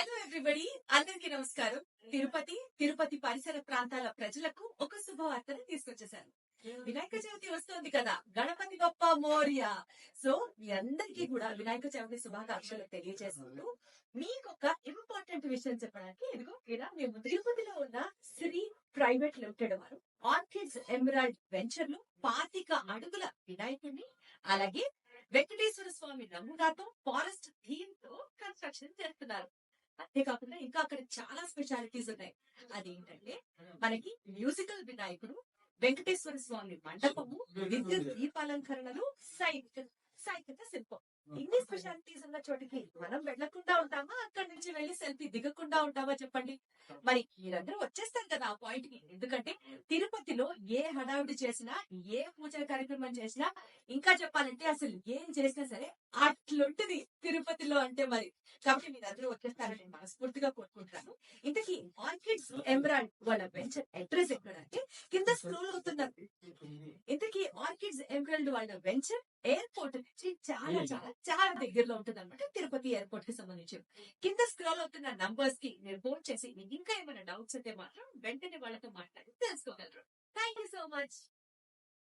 Hello everybody అందరికీ నమస్కారం. తిరుపతి తిరుపతి పరిసర ప్రాంతాల ప్రజలకు ఒక శుభవార్తను తీసుకొచ్చేసాను. వినాయక చవితి వస్తోంది కదా. గణపతి బప్ప మోర్య. సో మీ అందరికీ కూడా వినాయక చవితి శుభాకాంక్షలు తెలియజేసుకుంటూ మీకు ఒక ఇంపార్టెంట్ విషయం చెప్పడానికి ఇదిగో ఇలా మేము తిరుపతిలో ఉన్న శ్రీ ప్రైవేట్ లిమిటెడ్ వారు. ఆర్కిడ్స్ ఎమరాల్డ్ వెంచర్లో పాతిక అడుగుల వినాయకుడిని అలాగే వెంకటేశ్వర స్వామి నమూనాతో ఫారెస్ట్ థీమ్తో కన్స్ట్రక్షన్ చేస్తున్నారు. అంతేకాకుండా ఇంకా అక్కడ చాలా స్పెషాలిటీస్ ఉన్నాయి. అదేంటంటే మనకి మ్యూజికల్ వినాయకుడు వెంకటేశ్వర స్వామి మండపము విద్యుత్ దీపాలంకరణలు సైనిక సైనిక శిల్పం. ఇన్ని స్పెషాలిటీస్ ఉన్న చోటికి మనం వెళ్ళకుండా ఉంటామా? అక్కడి నుంచి వెళ్ళి సెల్ఫీ దిగకుండా ఉంటామా చెప్పండి? మరి మీరందరూ వచ్చేస్తారు కదా ఆ పాయింట్కి ఎందుకంటే తిరుపతిలో ఏ హడావిడి చేసినా ఏ పూజల కార్యక్రమం చేసినా ఇంకా చెప్పాలంటే అసలు ఏం చేసినా సరే అట్లుంటది. తిరుపతిలో అంటే మరి కాబట్టి మీరందరూ వచ్చేస్తారని నేను మనస్ఫూర్తిగా కోరుకుంటున్నాను. ఇంతకీ ఆర్కిడ్స్ ఎమరాల్డ్ వాళ్ళ వెంచర్ అడ్రస్ ఎక్కడంటే కింద స్క్రోల్ అవుతున్నారు ఇంతకీ ఆర్కిడ్స్ ఎమరాల్డ్ వాళ్ళ వెంచర్ ఎయిర్పోర్ట్ నుంచి చాలా చాలా చాలా దగ్గరలో ఉంటుంది అనమాట తిరుపతి ఎయిర్పోర్ట్కి సంబంధించి. కింద స్క్రోల్ అవుతున్న నంబర్స్కి మీరు ఫోన్ చేసి మీకు ఇంకా ఏమైనా డౌట్స్ ఉంటే మాత్రం వెంటనే వాళ్ళతో మాట్లాడి తెలుసుకోగలరు. Thank you so much.